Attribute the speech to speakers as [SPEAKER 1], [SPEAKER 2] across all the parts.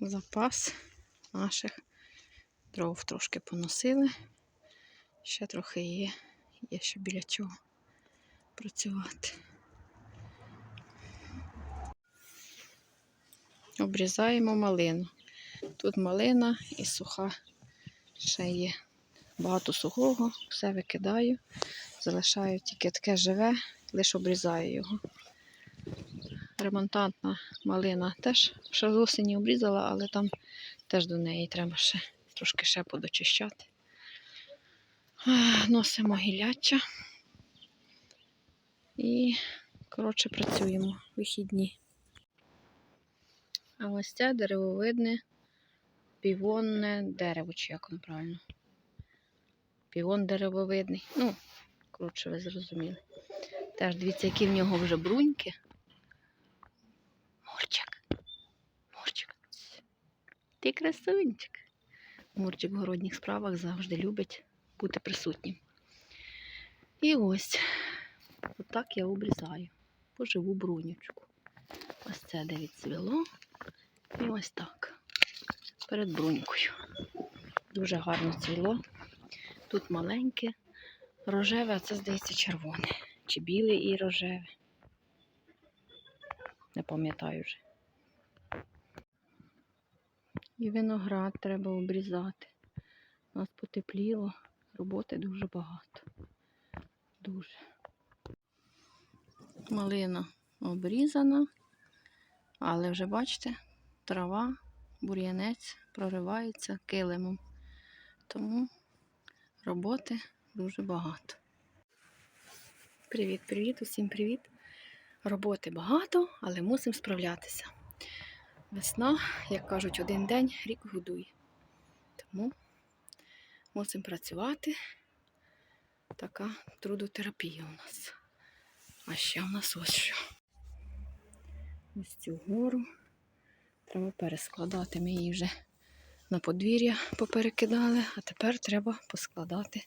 [SPEAKER 1] запас наших дров трошки поносили. Ще трохи є, є ще біля чого працювати. Обрізаємо малину. Тут малина і суха ще є. Багато сухого, все викидаю, залишаю тільки таке живе, лише обрізаю його. Ремонтантна малина теж ще з осені обрізала, але там теж до неї треба ще трошки ще подочищати. Носимо гіляча і, коротше, працюємо вихідні. А ось це деревовидне півонне дерево, чи як воно правильно. Півон деревовидний. Ну, коротше, ви зрозуміли. Теж дивіться, які в нього вже бруньки. Мурчик. Мурчик. Ти красунчик. Мурчик в городніх справах завжди любить бути присутнім. І ось, отак я обрізаю. Поживу брунючку. Ось це де відцвіло. І ось так. Перед брунькою. Дуже гарно цвіло. Тут маленьке, рожеве, а це, здається, червоне. Чи біле і рожеве. Не пам'ятаю вже. І виноград треба обрізати. У нас потепліло, роботи дуже багато. Дуже. Малина обрізана, але вже бачите, трава, бур'янець проривається килимом. Тому роботи дуже багато. Привіт, привіт, усім привіт. Роботи багато, але мусимо справлятися. Весна, як кажуть, один день рік годує. Тому мусимо працювати. Така трудотерапія у нас. А ще в нас ось що. Ось цю гору. Треба перескладати. Ми її вже на подвір'я поперекидали, а тепер треба поскладати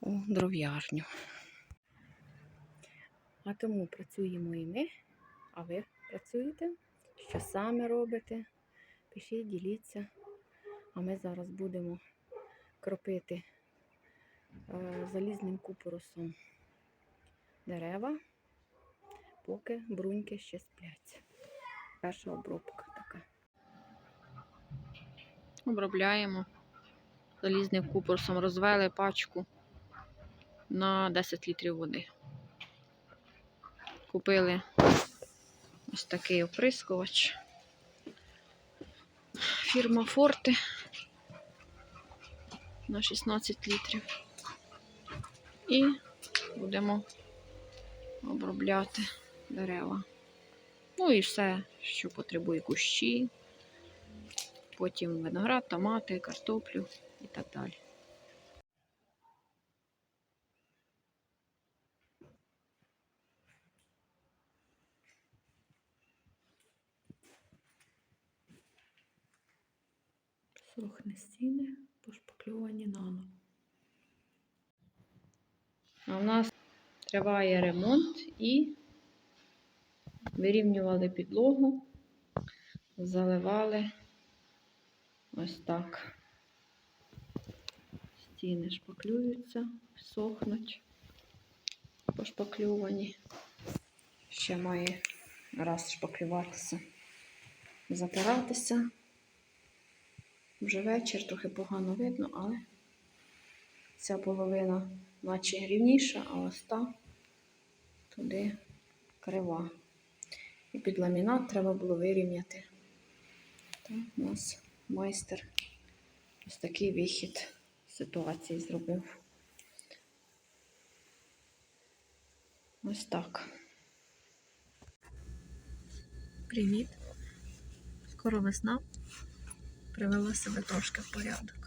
[SPEAKER 1] у дров'ярню. А тому працюємо і ми, а ви працюєте? Що саме робите? Пишіть, діліться. А ми зараз будемо кропити е, залізним купоросом дерева, поки бруньки ще сплять. Перша обробка така. Обробляємо залізним купорсом, розвели пачку на 10 літрів води. Купили ось такий оприскувач. Фірма Форте на 16 літрів. І будемо обробляти дерева. Ну і все, що потребує кущі, потім виноград, томати, картоплю і так далі. Сохне стіни, пошпакльовані нано. А у нас триває ремонт і вирівнювали підлогу, заливали ось так. Стіни шпаклюються, сохнуть, пошпакльовані. Ще має раз шпаклюватися, затиратися. Вже вечір, трохи погано видно, але ця половина наче рівніша, а ось та туди крива. І під ламінат треба було вирівняти. Так, у нас майстер ось такий вихід ситуації зробив. Ось так. Привіт. Скоро весна. Привела себе трошки в порядок.